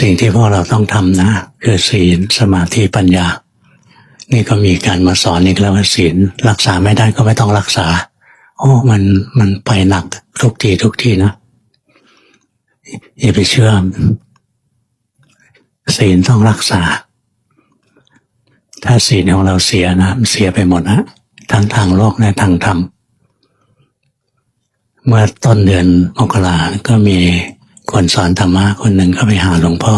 สิ่งที่พวกเราต้องทำนะ คือศีลสมาธิปัญญา นี่ก็มีการมาสอนอีกแล้วว่าศีลรักษาไม่ได้ก็ไม่ต้องรักษา โอ้มันมันไปหนักทุกทีทุกทีนะอย่าไปเชื่อศีลต้องรักษา ถ้าศีลของเราเสียนะมันเสียไปหมดนะทั้งทางโลกและทางธรรมเมื่อต้นเดือนมกราก็มี คนสอนธรรมะคนหนึ่งก็ไปหาหลวงพ่อ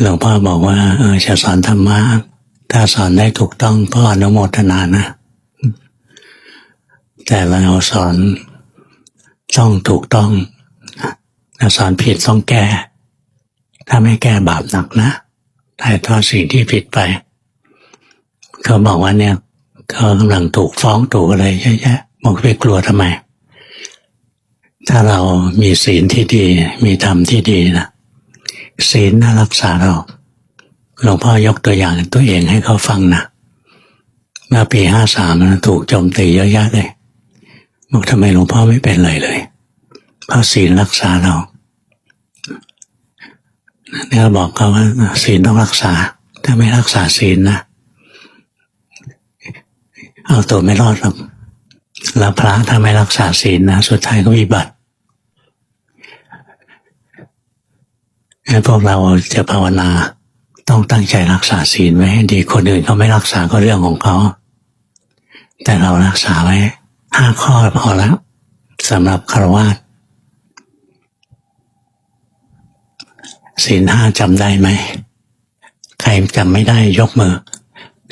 หลวงพ่อบอกว่า เออจะสอนธรรมะถ้าสอนได้ถูกต้องพ่ออนุโมทนานะ แต่เราสอนต้องถูกต้องถ้าสอนผิดต้องแก้ ถ้าไม่แก้บาปหนักนะถ่ายทอดสิ่งที่ผิดไป เขาบอกว่าเนี่ยเขากำลังถูกฟ้องถูกอะไรเยอะแยะบอกไปกลัวทำไม ถ้าเรามีศีลที่ดี มีธรรมที่ดีนะศีลน่ารักษาเราหลวงพ่อยกตัวอย่างตัวเองให้เขาฟังนะเมื่อปีห้าสามนะถูกโจมตีเยอะแยะเลยบอกทำไมหลวงพ่อไม่เป็นเลยเลยเพราะศีลรักษาเราเนี่ยบอกเขาว่าศีลต้องรักษา ถ้าไม่รักษาศีลนะเอาตัวไม่รอดหรอก แล้วพระถ้าไม่รักษาศีลนะ สุดท้ายก็วิบัติงั้พวกเราจะภาวนาต้องตั้งใจรักษาศีลไว้ให้ดีคนอื่นเขาไม่รักษาก็เรื่องของเขา แต่เรารักษาไว้ห้าข้อพอแล้วสำหรับคารวะศีลห้าจำได้ไหม ใครจำไม่ได้ยกมือ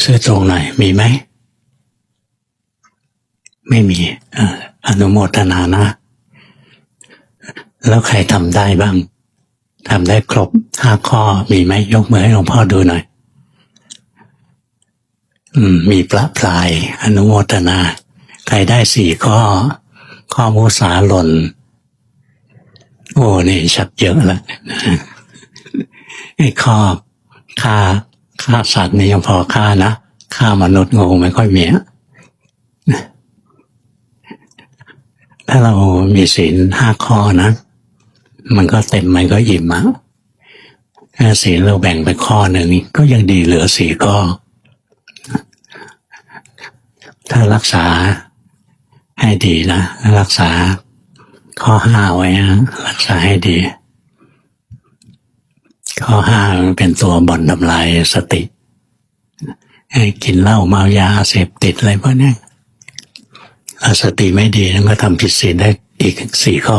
ซื้อตรงหน่อยมีไหม ไม่มีอนุโมทนานะ แล้วใครทำได้บ้างทำได้ครบห้าข้อมีไหมยกมือให้หลวงพ่อดูหน่อย อืม มีประพลาย อนุโมทนา ใครได้สี่ข้อ ข้อมุสาหล่น โอ้นี่ชัดเยอะแล้วไอ้ข้อฆ่าฆ่าสัตว์นี่ยังพอฆ่านะฆ่ามนุษย์งงไม่ค่อยมีอะ ถ้าเรามีศีลห้าข้อนะ มันก็เต็มมันก็อิ่มอะถ้าศีลเราแบ่งไปข้อหนึ่งก็ยังดีเหลือสี่ข้อ ถ้ารักษาให้ดีนะรักษาข้อห้าไว้นะรักษาให้ดี ข้อห้ามันเป็นตัวบ่อนทำลายสติกินเหล้าเมายาเสพติดอะไรพวกนี้ สติไม่ดีนั่นก็ทำผิดศีลได้อีกสี่ข้อ